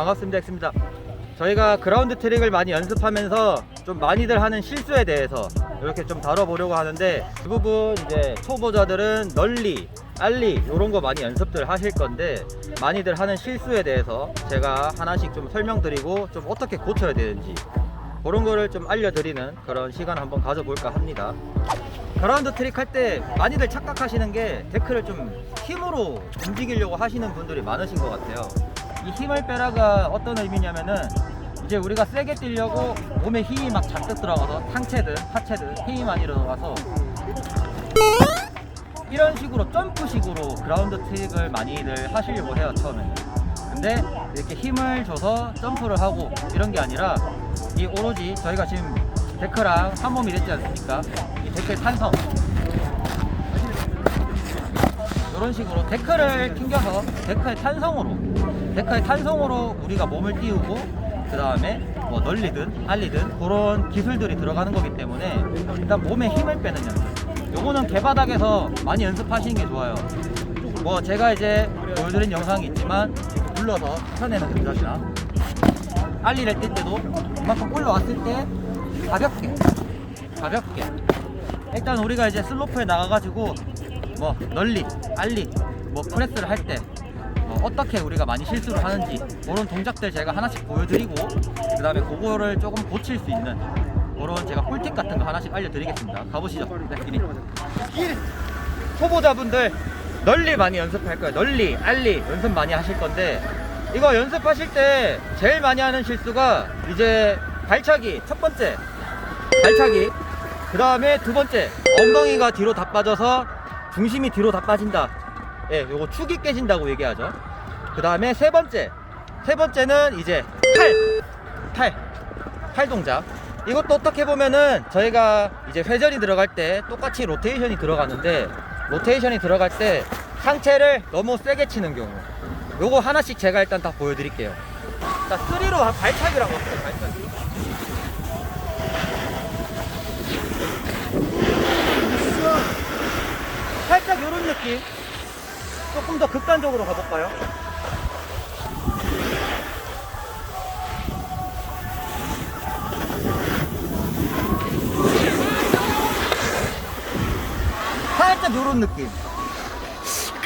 반갑습니다. 엑스입니다. 저희가 그라운드 트릭을 많이 연습하면서 좀 많이들 하는 실수에 대해서 이렇게 좀 다뤄보려고 하는데 대부분 이제 초보자들은 널리, 알리 이런 거 많이 연습들 하실 건데 많이들 하는 실수에 대해서 제가 하나씩 좀 설명드리고 좀 어떻게 고쳐야 되는지 그런 거를 좀 알려드리는 그런 시간 한번 가져볼까 합니다. 그라운드 트릭 할 때 많이들 착각하시는 게 데크를 좀 힘으로 움직이려고 하시는 분들이 많으신 것 같아요. 이 힘을 빼라가 어떤 의미냐면은 이제 우리가 세게 뛰려고 몸에 힘이 막 잔뜩 들어가서 상체든 하체든 힘이 많이 들어가서 이런 식으로 점프식으로 그라운드 트릭을 많이들 하시려고 해요 처음에는. 근데 이렇게 힘을 줘서 점프를 하고 이런 게 아니라 이 오로지 저희가 지금 데크랑 한 몸이 됐지 않습니까? 이 데크의 탄성. 이런 식으로 데크를 튕겨서 데크의 탄성으로 데크의 탄성으로 우리가 몸을 띄우고 그 다음에 뭐 널리든 알리든 그런 기술들이 들어가는 거기 때문에 일단 몸에 힘을 빼는 연습. 요거는 개바닥에서 많이 연습하시는 게 좋아요. 뭐 제가 이제 보여드린 영상이 있지만 눌러서 펴내는 동작이나 알리를 뛸 때도 이만큼 올라왔을 때 가볍게 가볍게. 일단 우리가 이제 슬로프에 나가가지고 뭐 널리 알리 뭐 프레스를 할때뭐 어 떻게 우리가 많이 실수를 하는지 그런 동작들 제가 하나씩 보여드리고 그 다음에 그거를 조금 고칠 수 있는 그런 제가 꿀팁 같은 거 하나씩 알려드리겠습니다 가보시죠 네, 길이. 초보자분들 널리 많이 연습할 거예요. 널리, 알리 연습 많이 하실 건데 이거 연습하실 때 제일 많이 하는 실수가 이제 발차기 첫 번째 발차기 그 다음에 두 번째 엉덩이가 뒤로 다 빠져서 중심이 뒤로 다 빠진다. 예, 요거 축이 깨진다고 얘기하죠. 그 다음에 세 번째. 세 번째는 이제 팔, 팔, 팔 동작. 이것도 어떻게 보면은 저희가 이제 회전이 들어갈 때 똑같이 로테이션이 들어가는데 로테이션이 들어갈 때 상체를 너무 세게 치는 경우. 요거 하나씩 제가 일단 다 보여드릴게요. 자 3로 발차기라고 할게요? 발차기. 살짝 요런 느낌 조금 더 극단적으로 가볼까요? 살짝 요런 느낌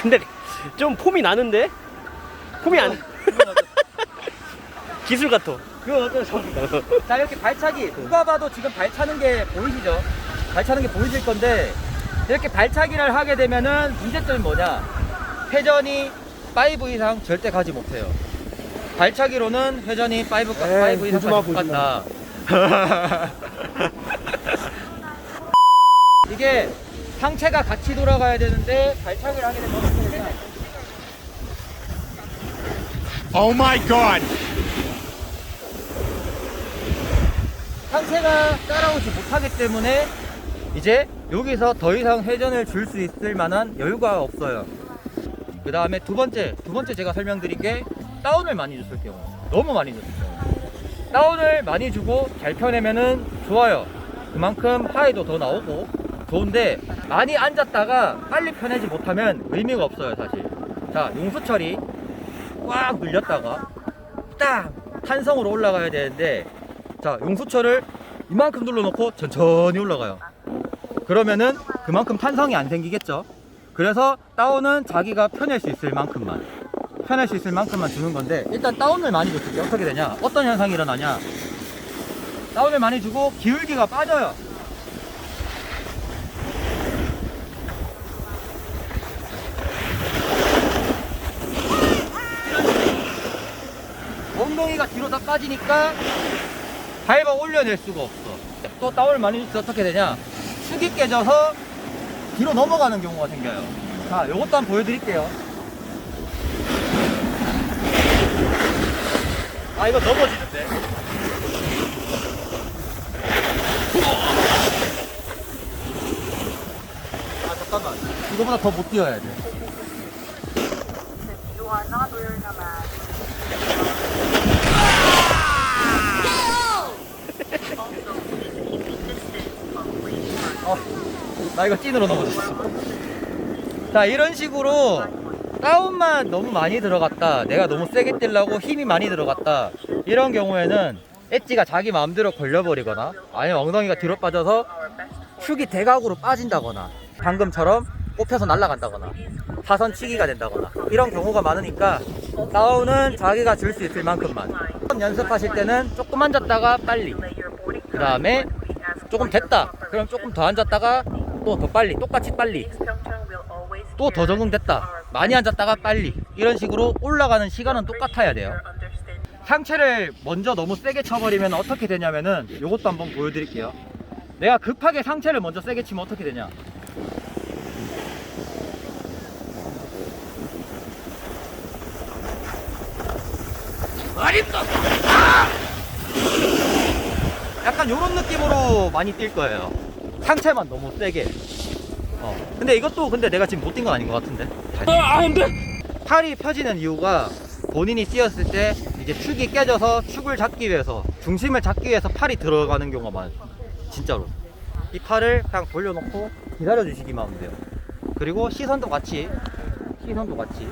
근데 좀 폼이 나는데? 폼이 안 기술 같아. 그건 어떤 저 자 이렇게 발차기 누가 봐도 지금 발차는 게 보이시죠? 발차는 게 보이실 건데 이렇게 발차기를 하게 되면은 문제점이 뭐냐? 회전이 5 이상 절대 가지 못해요. 발차기로는 회전이 5, 5 에이, 이상까지 보지 마, 못 간다. 이게 상체가 같이 돌아가야 되는데 발차기를 하게 되면 어떻게 되냐? Oh my god! 상체가 따라오지 못하기 때문에 이제 여기서 더 이상 회전을 줄 수 있을 만한 여유가 없어요. 그 다음에 두 번째, 두 번째 제가 설명드린 게 다운을 많이 줬을 경우. 너무 많이 줬을 경우. 다운을 많이 주고 잘 펴내면은 좋아요. 그만큼 하이도 더 나오고 좋은데 많이 앉았다가 빨리 펴내지 못하면 의미가 없어요, 사실. 자, 용수 처리 꽉 늘렸다가 딱 탄성으로 올라가야 되는데 자 용수철을 이만큼 눌러놓고 천천히 올라가요 그러면은 그만큼 탄성이 안 생기겠죠 그래서 다운은 자기가 펴낼 수 있을 만큼만 펴낼 수 있을 만큼만 주는 건데 일단 다운을 많이 줬을 때 어떻게 되냐 어떤 현상이 일어나냐 다운을 많이 주고 기울기가 빠져요 엉덩이가 뒤로 다 빠지니까 밟아 올려낼 수가 없어. 또 다운을 많이 줄때 어떻게 되냐? 축이 깨져서 뒤로 넘어가는 경우가 생겨요. 자, 요것도 한번 보여드릴게요. 아, 이거 넘어지는데. 아, 잠깐만. 이거보다 더 못 뛰어야 돼. 어, 나 이거 찐으로 넘어졌어. 자, 이런 식으로 다운만 너무 많이 들어갔다. 내가 너무 세게 뛰려고 힘이 많이 들어갔다. 이런 경우에는 엣지가 자기 마음대로 걸려버리거나 아니면 엉덩이가 뒤로 빠져서 축이 대각으로 빠진다거나 방금처럼 꼽혀서 날아간다거나 사선치기가 된다거나 이런 경우가 많으니까 다운은 자기가 줄 수 있을 만큼만 연습하실 때는 조금 앉았다가 빨리 그 다음에 조금 됐다 그럼 조금 더 앉았다가 또 더 빨리 똑같이 빨리. 또 더 적응됐다. 많이 앉았다가 빨리. 이런 식으로 올라가는 시간은 똑같아야 돼요. 상체를 먼저 너무 세게 쳐버리면 어떻게 되냐면은 요것도 한번 보여드릴게요. 내가 급하게 상체를 먼저 세게 치면 어떻게 되냐? 약간 요런 느낌으로 많이 뛸 거예요 상체만 너무 세게. 어. 근데 이것도 근데 내가 지금 못 뛴 건 아닌 것 같은데. 아, 안 돼! 팔이 펴지는 이유가 본인이 뛰었을 때 이제 축이 깨져서 축을 잡기 위해서 중심을 잡기 위해서 팔이 들어가는 경우가 많아요. 진짜로. 이 팔을 그냥 돌려놓고 기다려 주시기만 하면 돼요. 그리고 시선도 같이. 시선도 같이.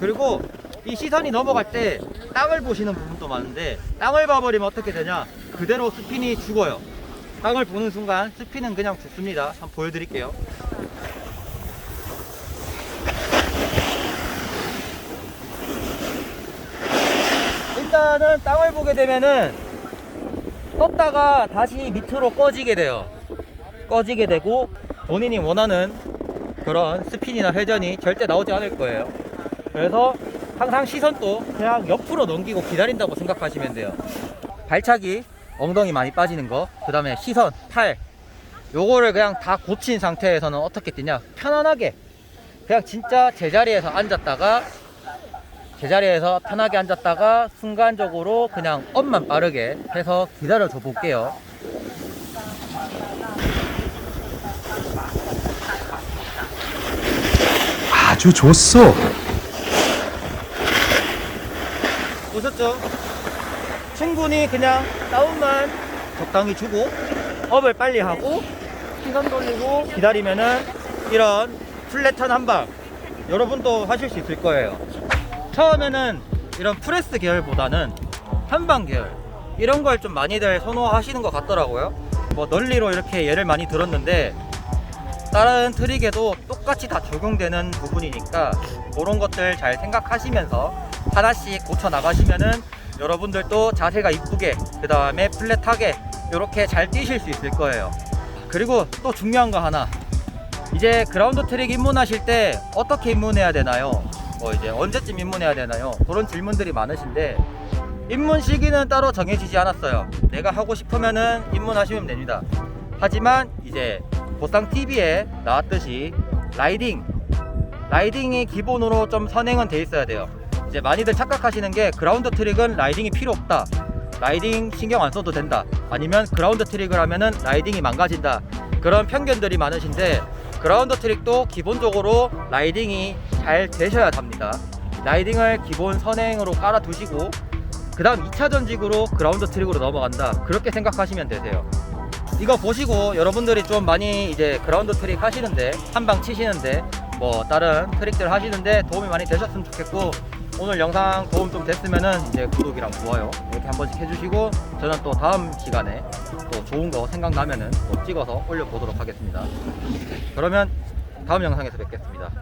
그리고 이 시선이 넘어갈 때 땅을 보시는 부분도 많은데 땅을 봐버리면 어떻게 되냐? 그대로 스핀이 죽어요 땅을 보는 순간 스핀은 그냥 죽습니다 한번 보여드릴게요 일단은 땅을 보게 되면은 떴다가 다시 밑으로 꺼지게 돼요. 꺼지게 되고 본인이 원하는 그런 스핀이나 회전이 절대 나오지 않을 거예요. 그래서 항상 시선도 그냥 옆으로 넘기고 기다린다고 생각하시면 돼요. 발차기, 엉덩이 많이 빠지는 거, 그 다음에 시선, 팔, 요거를 그냥 다 고친 상태에서는 어떻게 뛰냐? 편안하게. 그냥 진짜 제자리에서 앉았다가 제자리에서 편하게 앉았다가 순간적으로 그냥 업만 빠르게 해서 기다려줘 볼게요. 아주 좋소. 보셨죠? 충분히 그냥 다운만 적당히 주고 업을 빨리 하고 시선 돌리고 기다리면은 이런 플랫한 한방 여러분도 하실 수 있을 거예요. 처음에는 이런 프레스 계열보다는 한방 계열 이런 걸 좀 많이들 선호하시는 것 같더라고요. 뭐 널리로 이렇게 예를 많이 들었는데 다른 트릭에도 똑같이 다 적용되는 부분이니까 그런 것들 잘 생각하시면서 하나씩 고쳐 나가시면은 여러분들도 자세가 이쁘게 그 다음에 플랫하게 이렇게 잘 뛰실 수 있을 거예요. 그리고 또 중요한 거 하나 이제 그라운드 트릭 입문하실 때 어떻게 입문해야 되나요? 뭐 이제 언제쯤 입문해야 되나요? 그런 질문들이 많으신데 입문 시기는 따로 정해지지 않았어요. 내가 하고 싶으면은 입문하시면 됩니다. 하지만 이제 보상 TV에 나왔듯이 라이딩 라이딩이 기본으로 좀 선행은 돼 있어야 돼요. 이제 많이들 착각하시는 게 그라운드 트릭은 라이딩이 필요 없다. 라이딩 신경 안 써도 된다. 아니면 그라운드 트릭을 하면은 라이딩이 망가진다. 그런 편견들이 많으신데 그라운드 트릭도 기본적으로 라이딩이 잘 되셔야 합니다. 라이딩을 기본 선행으로 깔아 두시고 그 다음 2차 전직으로 그라운드 트릭으로 넘어간다. 그렇게 생각하시면 되세요. 이거 보시고 여러분들이 좀 많이 이제 그라운드 트릭 하시는데 한 방 치시는데 뭐 다른 트릭들 하시는데 도움이 많이 되셨으면 좋겠고 오늘 영상 도움 좀 됐으면은 이제 구독이랑 좋아요 이렇게 한 번씩 해주시고 저는 또 다음 시간에 또 좋은 거 생각나면은 또 찍어서 올려보도록 하겠습니다. 그러면 다음 영상에서 뵙겠습니다.